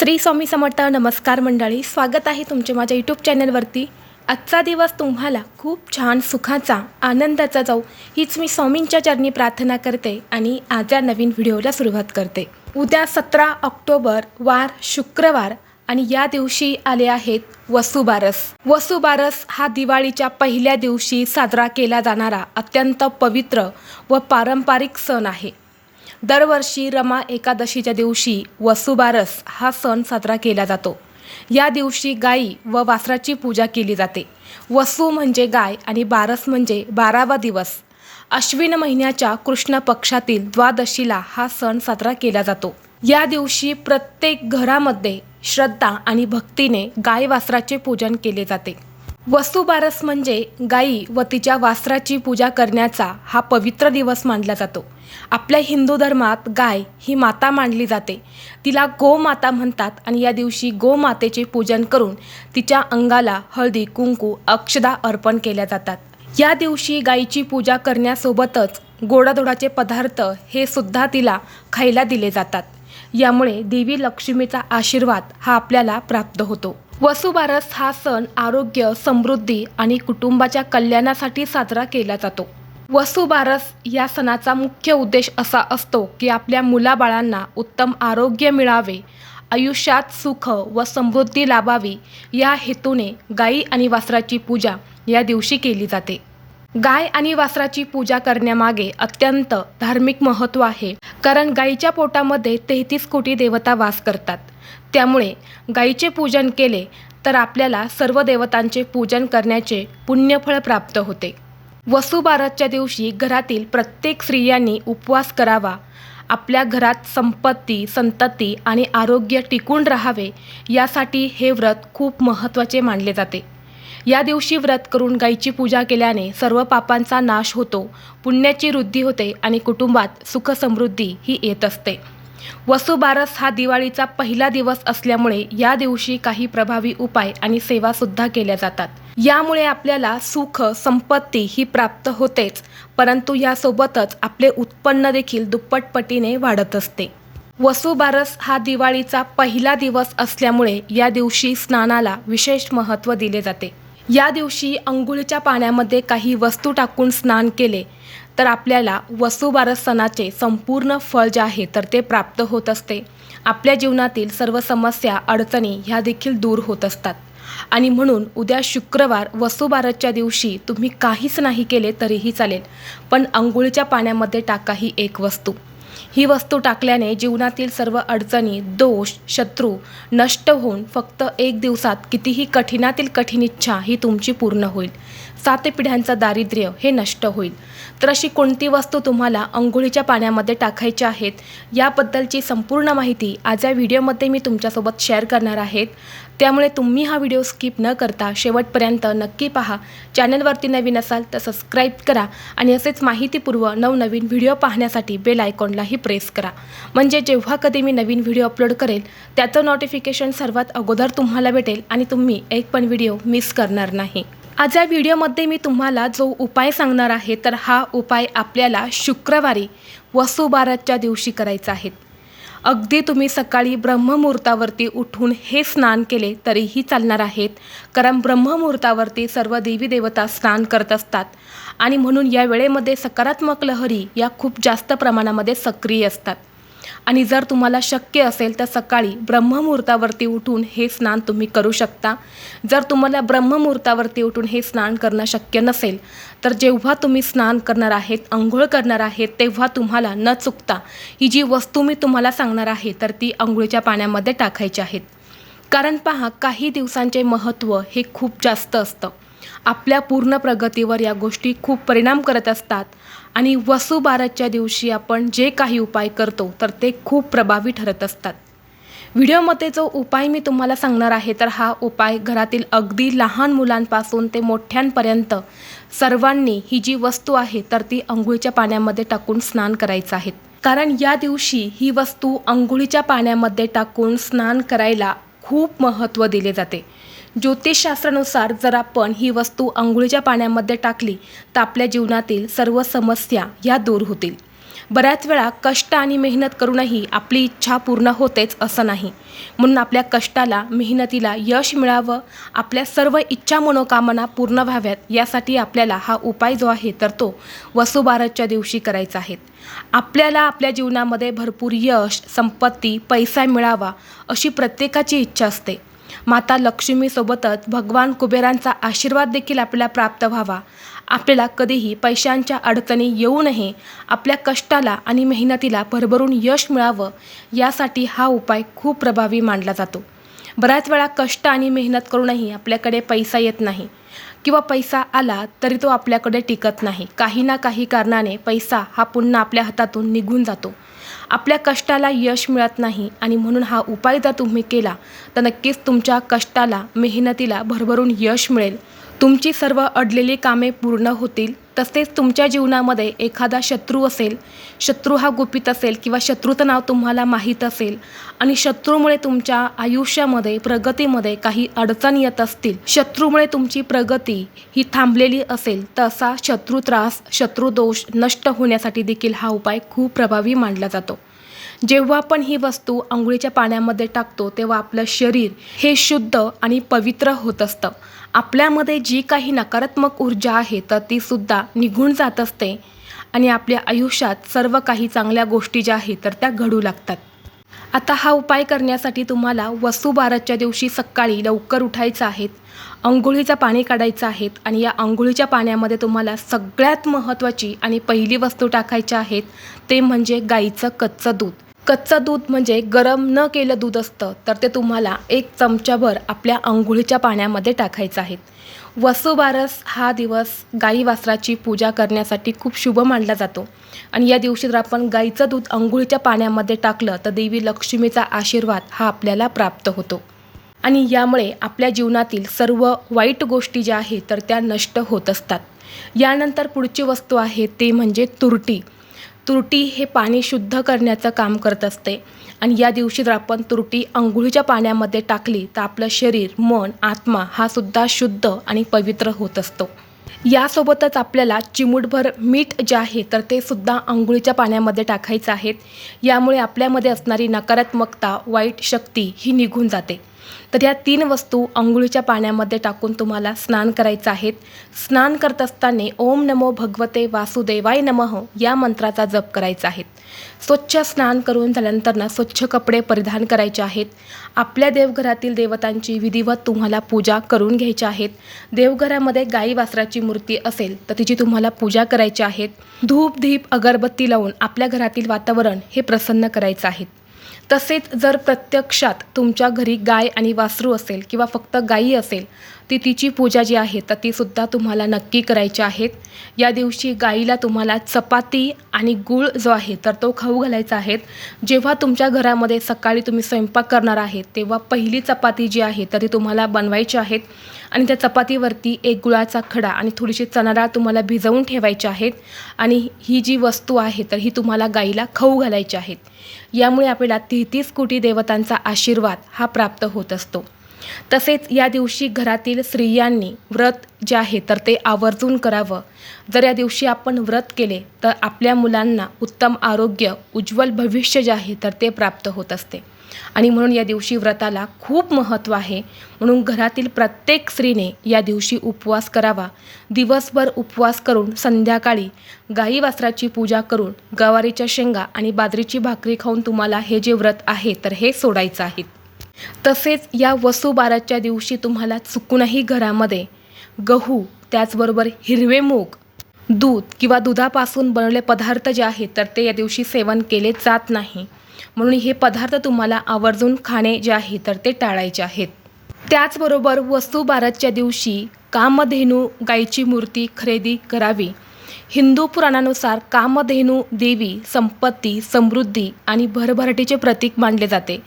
श्री स्वामी समर्थ नमस्कार मंडळी स्वागत आहे तुमचे माझ्या यूट्यूब चॅनलवरती आजचा दिवस तुम्हाला खूप छान सुखाचा आनंदाचा जाऊ हीच मी स्वामींच्या चरणी प्रार्थना करते आणि आज या नवीन व्हिडिओला सुरुवात करते. उद्या सतरा ऑक्टोबर वार शुक्रवार आणि या दिवशी आले आहेत वसुबारस. वसुबारस हा दिवाळीच्या पहिल्या दिवशी साजरा केला जाणारा अत्यंत पवित्र व पारंपरिक सण आहे. दरवर्षी रमा एकादशीच्या दिवशी वसुबारस हा सण साजरा केला जातो. या दिवशी गायी व वासराची पूजा केली जाते. वसू म्हणजे गाय आणि बारस म्हणजे बारावा दिवस. अश्विन महिन्याच्या कृष्ण पक्षातील द्वादशीला हा सण साजरा केला जातो. या दिवशी प्रत्येक घरामध्ये श्रद्धा आणि भक्तीने गाय वासराचे पूजन केले जाते. वसुबारस म्हणजे गायी व तिच्या वासराची पूजा करण्याचा हा पवित्र दिवस मानला जातो. आपल्या हिंदू धर्मात गाय ही माता मानली जाते. तिला गोमाता म्हणतात आणि या दिवशी गोमातेचे पूजन करून तिच्या अंगाला हळदी कुंकू अक्षदा अर्पण केल्या जातात. या दिवशी गायीची पूजा करण्यासोबतच गोडाधोडाचे पदार्थ हे सुद्धा तिला खायला दिले जातात. यामुळे देवी लक्ष्मीचा आशीर्वाद हा आपल्याला प्राप्त होतो. वसुबारस हा सण आरोग्य समृद्धी आणि कुटुंबाच्या कल्याणासाठी साजरा केला जातो. वसुबारस या सणाचा मुख्य उद्देश असा असतो की आपल्या मुलाबाळांना उत्तम आरोग्य मिळावे आयुष्यात सुख व समृद्धी लाभावी. या हेतूने गायी आणि वासराची पूजा या दिवशी केली जाते. गाय आणि वासराची पूजा करण्यामागे अत्यंत धार्मिक महत्त्व आहे कारण गायीच्या पोटामध्ये तेहतीस कोटी देवता वास करतात. त्यामुळे गायीचे पूजन केले तर आपल्याला सर्व देवतांचे पूजन करण्याचे पुण्यफळ प्राप्त होते. वसुबारसच्या दिवशी घरातील प्रत्येक स्त्रियांनी उपवास करावा. आपल्या घरात संपत्ती संतती आणि आरोग्य टिकून राहावे यासाठी हे व्रत खूप महत्त्वाचे मानले जाते. या दिवशी व्रत करून गाईची पूजा केल्याने सर्व पापांचा नाश होतो पुण्याची वृद्धी होते आणि कुटुंबात सुख समृद्धी ही येत असते. वसुबारस हा दिवाळीचा पहिला दिवस असल्यामुळे या दिवशी काही प्रभावी उपाय आणि सेवासुद्धा केल्या जातात. यामुळे आपल्याला सुख संपत्ती ही प्राप्त होतेच परंतु यासोबतच आपले उत्पन्न देखील दुप्पटपटीने वाढत असते. वसुबारस हा दिवाळीचा पहिला दिवस असल्यामुळे या दिवशी स्नानाला विशेष महत्त्व दिले जाते. या दिवशी अंघोळीच्या पाण्यामध्ये काही वस्तू टाकून स्नान केले तर आपल्याला वसुबारस सणाचे संपूर्ण फळ जे आहे तर ते प्राप्त होत असते. आपल्या जीवनातील सर्व समस्या अडचणी ह्या देखील दूर होत असतात. आणि म्हणून उद्या शुक्रवार वसुबारसच्या दिवशी तुम्ही काहीच नाही केले तरीही चालेल पण अंघोळीच्या पाण्यामध्ये टाका ही एक वस्तू. ही वस्तू टाकल्याने जीवनातील सर्व अडचणी दोष शत्रू नष्ट होऊन फक्त एक दिवसात कितीही कठीणातील कठीण इच्छा ही तुमची पूर्ण होईल. सात पिढ्यांचं दारिद्र्य हे नष्ट होईल. तर अशी कोणती वस्तू तुम्हाला अंघोळीच्या पाण्यामध्ये टाकायच्या आहेत याबद्दलची संपूर्ण माहिती आज या व्हिडिओमध्ये मी तुमच्यासोबत शेअर करणार आहेत. त्यामुळे तुम्ही हा व्हिडिओ स्किप न करता शेवटपर्यंत नक्की पहा. चॅनलवरती नवीन असाल तर सबस्क्राईब करा आणि असेच माहितीपूर्व नवनवीन व्हिडिओ पाहण्यासाठी बेल आयकॉनलाही प्रेस करा. म्हणजे जेव्हा कधी मी नवीन व्हिडिओ अपलोड करेल त्याचं नोटिफिकेशन सर्वात अगोदर तुम्हाला भेटेल आणि तुम्ही एक पण व्हिडिओ मिस करणार नाही. आज या व्हिडिओमध्ये मी तुम्हाला जो उपाय सांगणार आहे तर हा उपाय आपल्याला शुक्रवारी वसुबारसच्या दिवशी करायचा आहे. अगदी तुम्ही सकाळी ब्रह्ममुहूर्तावरती उठून हे स्नान केले तरीही चालणार आहेत कारण ब्रह्ममुहूर्तावरती सर्व देवी देवता स्नान करत असतात. आणि म्हणून या वेळेमध्ये सकारात्मक लहरी या खूप जास्त प्रमाणामध्ये सक्रिय असतात. आणि जर तुम्हाला शक्य असेल तर सकाळी ब्रह्ममुहूर्तावरती उठून हे स्नान तुम्ही करू शकता. जर तुम्हाला ब्रह्ममुहूर्तावरती उठून हे स्नान करणं शक्य नसेल तर जेव्हा तुम्ही स्नान करणार आहेत आंघोळ करणार आहेत तेव्हा तुम्हाला न चुकता ही जी वस्तू मी तुम्हाला सांगणार आहे तर ती आंघोळीच्या पाण्यामध्ये टाकायची आहेत. कारण पहा काही दिवसांचे महत्त्व हे खूप जास्त असतं. आपल्या पूर्ण प्रगतीवर या गोष्टी खूप परिणाम करत असतात. आणि वसुबारसच्या दिवशी आपण जे काही उपाय करतो तर ते खूप प्रभावी ठरत असतात. व्हिडिओमध्ये जो उपाय मी तुम्हाला सांगणार आहे तर हा उपाय घरातील अगदी लहान मुलांपासून ते मोठ्यांपर्यंत सर्वांनी ही जी वस्तू आहे तर ती अंघोळीच्या पाण्यामध्ये टाकून स्नान करायचं आहे. कारण या दिवशी ही वस्तू अंघोळीच्या पाण्यामध्ये टाकून स्नान करायला खूप महत्त्व दिले जाते. ज्योतिषशास्त्रानुसार जर आपण ही वस्तू आंघोळीच्या पाण्यामध्ये टाकली तर आपल्या जीवनातील सर्व समस्या ह्या दूर होतील. बऱ्याच वेळा कष्ट आणि मेहनत करूनही आपली इच्छा पूर्ण होतेच असं नाही. म्हणून आपल्या कष्टाला मेहनतीला यश मिळावं आपल्या सर्व इच्छा मनोकामना पूर्ण व्हाव्यात यासाठी आपल्याला हा उपाय जो आहे तर तो वसुबारसच्या दिवशी करायचा आहे. आपल्याला आपल्या जीवनामध्ये भरपूर यश संपत्ती पैसा मिळावा अशी प्रत्येकाची इच्छा असते. माता लक्ष्मीसोबतच भगवान कुबेरांचा आशीर्वाद देखील आपल्याला प्राप्त व्हावा. आपल्याला कधीही पैशांच्या अडचणी येऊ नये. आपल्या कष्टाला आणि मेहनतीला भरभरून यश मिळावं यासाठी हा उपाय खूप प्रभावी मानला जातो. बऱ्याच वेळा कष्ट आणि मेहनत करूनही आपल्याकडे पैसा येत नाही. किंवा पैसा आला तरी तो आपल्याकडे टिकत नाही. काही ना काही कारणाने पैसा हा पुन्हा आपल्या हातातून निघून जातो. आपल्या कष्टाला यश मिळत नाही आणि म्हणून हा उपाय जर तुम्ही केला तर नक्कीच तुमच्या कष्टाला मेहनतीला भरभरून यश मिळेल. तुमची सर्व अडलेली कामे पूर्ण होतील. तसेच तुमच्या जीवनामध्ये एखादा शत्रू असेल शत्रू हा गुपित असेल किंवा शत्रूचं नाव तुम्हाला माहीत असेल आणि शत्रूमुळे तुमच्या आयुष्यामध्ये प्रगतीमध्ये काही अडचण येत असतील शत्रूमुळे तुमची प्रगती ही थांबलेली असेल तसा शत्रू त्रास शत्रुदोष नष्ट होण्यासाठी देखील हा उपाय खूप प्रभावी मानला जातो. जेव्हा आपण ही वस्तू आंघोळीच्या पाण्यामध्ये टाकतो तेव्हा आपलं शरीर हे शुद्ध आणि पवित्र होत असतं. आपल्यामध्ये जी काही नकारात्मक ऊर्जा आहे तर तीसुद्धा सुद्धा निघून जात असते आणि आपल्या आयुष्यात सर्व काही चांगल्या गोष्टी ज्या आहेत तर त्या घडू लागतात. आता हा उपाय करण्यासाठी तुम्हाला वसुबाराच्या दिवशी सकाळी लवकर उठायचं आहेत अंघोळीचं पाणी काढायचं आहेत आणि या अंघोळीच्या पाण्यामध्ये तुम्हाला सगळ्यात महत्त्वाची आणि पहिली वस्तू टाकायची आहेत ते म्हणजे गाईचं कच्चं दूध. कच्चं दूध म्हणजे गरम न केलं दूध असतं तर ते तुम्हाला एक चमचाभर आपल्या अंघोळीच्या पाण्यामध्ये टाकायचं आहे वसुबारस हा दिवस गाई वासराची पूजा करण्यासाठी खूप शुभ मानला जातो. आणि या दिवशी जर आपण गाईचं दूध अंघोळीच्या पाण्यामध्ये टाकलं तर देवी लक्ष्मीचा आशीर्वाद हा आपल्याला प्राप्त होतो. आणि यामुळे आपल्या जीवनातील सर्व वाईट गोष्टी ज्या आहेत तर त्या नष्ट होत असतात. यानंतर पुढची वस्तू आहे ते म्हणजे तुरटी. तुरटी हे पाणी शुद्ध करण्याचं काम करत असते. आणि या दिवशी जर आपण तुरटी अंघोळीच्या पाण्यामध्ये टाकली तर आपलं शरीर मन आत्मा हा सुद्धा शुद्ध आणि पवित्र होत असतो. यासोबतच आपल्याला चिमूटभर मीठ जे आहे तर ते सुद्धा अंघोळीच्या पाण्यामध्ये टाकायचं आहे. यामुळे आपल्यामध्ये असणारी नकारात्मकता वाईट शक्ती ही निघून जाते. तर या तीन वस्तू अंघोळीच्या पाण्यामध्ये टाकून तुम्हाला स्नान करायचं आहेत. स्नान करत असताना ओम नमो भगवते वासुदेवाय नमः या मंत्राचा जप करायचा आहे. स्वच्छ स्नान करून झाल्यानंतर ना स्वच्छ कपडे परिधान करायचे आहेत. आपल्या देवघरातील देवतांची विधिवत तुम्हाला पूजा करून घ्यायची आहेत. देवघरामध्ये गाई वासराची मूर्ती असेल तर तिची तुम्हाला पूजा करायची आहेत. धूप धीप अगरबत्ती लावून आपल्या घरातील वातावरण हे प्रसन्न करायचं आहे. तसेच जर प्रत्यक्षात तुमच्या घरी गाय आणि वासरू असेल किंवा फक्त गायी असेल ती तिची पूजा जी आहे तर तीसुद्धा तुम्हाला नक्की करायची आहेत. या दिवशी गाईला तुम्हाला चपाती आणि गूळ जो आहे तर तो खाऊ घालायचा आहे. जेव्हा तुमच्या घरामध्ये सकाळी तुम्ही स्वयंपाक करणार आहेत तेव्हा पहिली चपाती जी आहे तर ती तुम्हाला बनवायची आहेत आणि त्या चपातीवरती एक गुळाचा खडा आणि थोडीशी चणाडाळ तुम्हाला भिजवून ठेवायची आहेत. आणि ही जी वस्तू आहे तर ही तुम्हाला गाईला खाऊ घालायची आहेत. यामुळे आपल्याला तेहतीस कोटी देवतांचा आशीर्वाद हा प्राप्त होत असतो. तसेच या दिवशी घरातील स्त्रियांनी व्रत जे आहे तर ते आवर्जून करावं. जर या दिवशी आपण व्रत केले तर आपल्या मुलांना उत्तम आरोग्य उज्ज्वल भविष्य जे आहे तर ते प्राप्त होत असते. आणि म्हणून या दिवशी व्रताला खूप महत्त्व आहे. म्हणून घरातील प्रत्येक स्त्रीने या दिवशी उपवास करावा. दिवसभर उपवास करून संध्याकाळी गाई वासराची पूजा करून गवारीच्या शेंगा आणि बाजरीची भाकरी खाऊन तुम्हाला हे जे व्रत आहे तर हे सोडायचं आहे. तसेच या वसुबाराच्या दिवशी तुम्हाला चुकूनही घरामध्ये गहू त्याचबरोबर हिरवे मूग दूध किंवा दुधापासून बनवले पदार्थ जे आहेत तर ते या दिवशी सेवन केले जात नाही. म्हणून हे पदार्थ तुम्हाला आवर्जून खाणे जे आहे तर ते टाळायचे आहेत. त्याचबरोबर वस्तू बारातच्या दिवशी कामधेनू गायीची मूर्ती खरेदी करावी. हिंदू पुराणानुसार कामधेनू देवी संपत्ती समृद्धी आणि भरभराटीचे प्रतीक मानले जाते.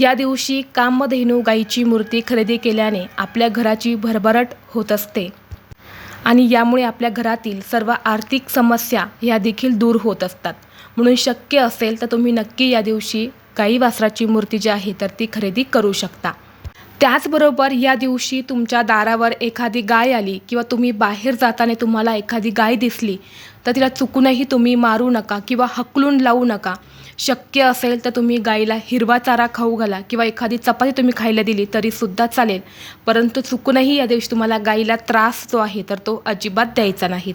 या दिवशी कामधेनू गायीची मूर्ती खरेदी केल्याने आपल्या घराची भरभराट होत असते. आणि यामुळे आपल्या घरातील सर्व आर्थिक समस्या ह्या देखील दूर होत असतात. म्हणून शक्य असेल तर तुम्ही नक्की या दिवशी गाई वासराची मूर्ती जी आहे तर ती खरेदी करू शकता. त्याचबरोबर या दिवशी तुमच्या दारावर एखादी गाय आली किंवा तुम्ही बाहेर जाताना तुम्हाला एखादी गाय दिसली तर तिला चुकूनही तुम्ही मारू नका किंवा हकलून लावू नका. शक्य असेल तर तुम्ही गाईला हिरवा चारा खाऊ घाला किंवा एखादी चपाती तुम्ही खायला दिली तरीसुद्धा चालेल. परंतु चुकूनही या दिवशी तुम्हाला गाईला त्रास जो आहे तर तो अजिबात द्यायचा नाहीत